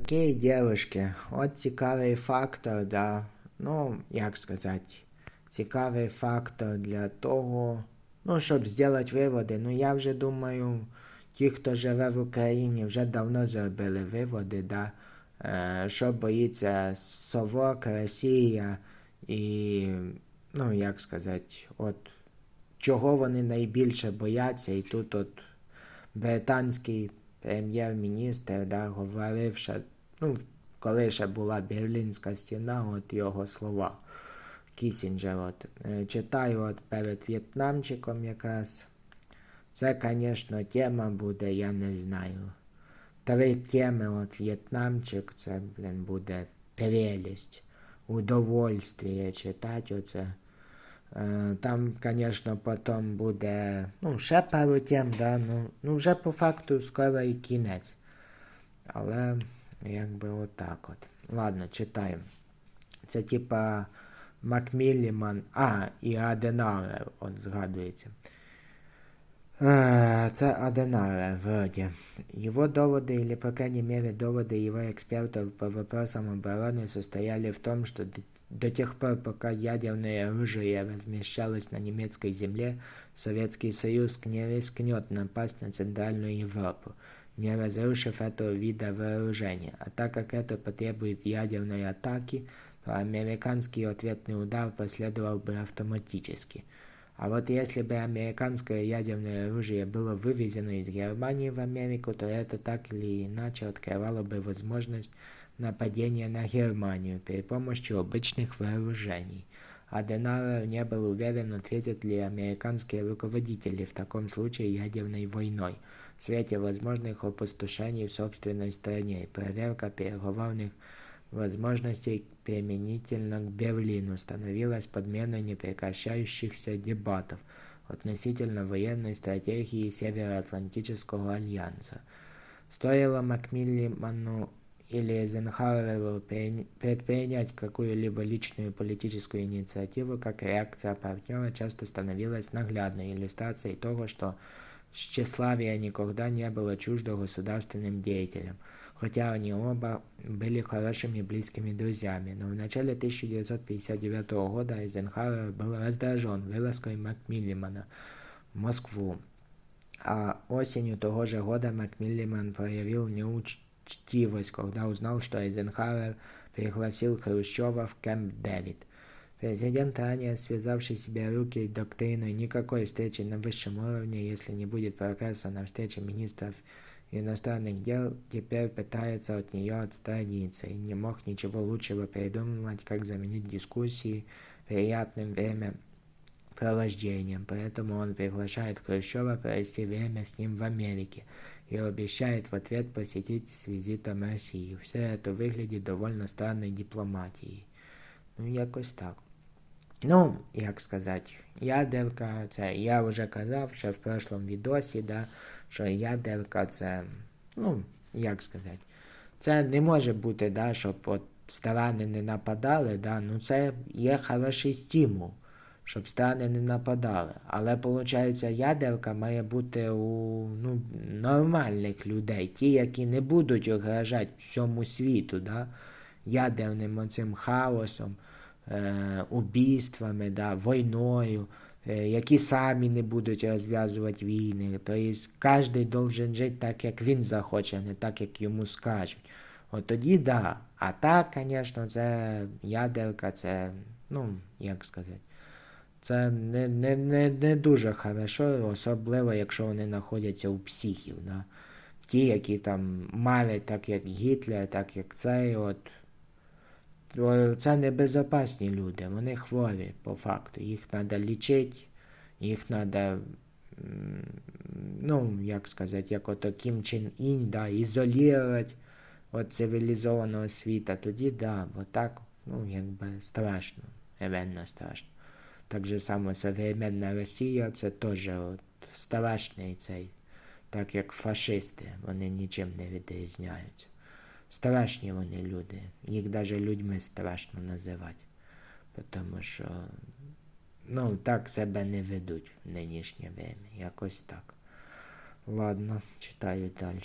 Окей, дівчатки, от цікавий фактор, да. Ну, як сказати, цікавий фактор для того, ну, щоб зробити виводи. Ну, я вже думаю, ті, хто живе в Україні, вже давно зробили виводи, да. Е, що боїться Совок, Росія і, ну, як сказати, от чого вони найбільше бояться, і тут от британський прем'єр-міністр да, говорив, що ну, коли ще була Берлінська стіна, от його слова. Кісінджер, от, е, читаю от перед В'єтнамчиком якраз. Це, звісно, тема буде, я не знаю. Три теми от В'єтнамчик, це, блин, буде прелість, удовольствие читати оце. Е, там, звісно, потім буде ну, ще пару тем, да, ну, ну вже по факту скоро і кінець. Але якби отак от. Ладно, читаємо. Це типа Макмілліман, а, і Аденауер, от згадується. Це Аденауэр, вроде. Его доводы, или по крайней мере доводы его экспертов по вопросам обороны состояли в том, что до тех пор, пока ядерное оружие размещалось на немецкой земле, Советский Союз не рискнет напасть на Центральную Европу, не разрушив этого вида вооружения. А так как это потребует ядерной атаки, то американский ответный удар последовал бы автоматически. А вот если бы американское ядерное оружие было вывезено из Германии в Америку, то это так или иначе открывало бы возможность нападения на Германию при помощи обычных вооружений. Аденауэр не был уверен, ответят ли американские руководители в таком случае ядерной войной в свете возможных опустошений в собственной стране и проверка переговорных возможностей применительно к Берлину становилась подменой непрекращающихся дебатов относительно военной стратегии Североатлантического альянса. Стоило Макмиллиману или Эйзенхауэру предпринять какую-либо личную политическую инициативу, как реакция партнера часто становилась наглядной иллюстрацией того, что тщеславие никогда не было чуждо государственным деятелям, хотя они оба были хорошими близкими друзьями. Но в начале 1959 года Эйзенхауэр был раздражен вылазкой Макмиллимана в Москву, а осенью того же года Макмиллиман проявил неуч учтивость, когда узнал, что Эйзенхауэр пригласил Хрущева в Кэмп Дэвид. Президент, ранее связавший себе руки доктриной никакой встречи на высшем уровне, если не будет прогресса на встрече министров иностранных дел, теперь пытается от нее отстраниться и не мог ничего лучшего придумать, как заменить дискуссии приятным времяпровождением. Поэтому он приглашает Хрущева провести время с ним в Америке и обещает в ответ посетить с визитом Россию. Все это выглядит довольно странной дипломатией. Ну, якось так. Ну, як сказати, ядерка, це я вже казав ще в прошлому відосі, да, що ядерка це, ну, як сказати, це не може бути, да, щоб от сторони не нападали, да, ну це є хороший стимул щоб стани не нападали. Але, виходить, ядерка має бути у ну, нормальних людей, ті, які не будуть огражати всьому світу, да? ядерним оцим хаосом, е, убійствами, да? війною, е, які самі не будуть розв'язувати війни. Тобто кожен должен жити так, як він захоче, не так, як йому скажуть. От тоді да. А так, звісно, це ядерка, це, ну, як сказати. Це не не, не, не дуже хорошо, особливо, якщо вони знаходяться у психів. Да? Ті, які там малять, так як Гітлер, так як цей. от. Це небезопасні люди, вони хворі по факту. Їх треба лічити, їх треба, ну, як сказати, як ото Кім Чен Ін, да, ізолювати від цивілізованого світу. Тоді да, бо так, ну, якби страшно, реально страшно. Так же само современна Росія це теж от страшний цей, так як фашисти, вони нічим не відрізняються. Страшні вони люди, їх навіть людьми страшно називати. Тому що ну, так себе не ведуть в нинішнє время, якось так. Ладно, читаю далі.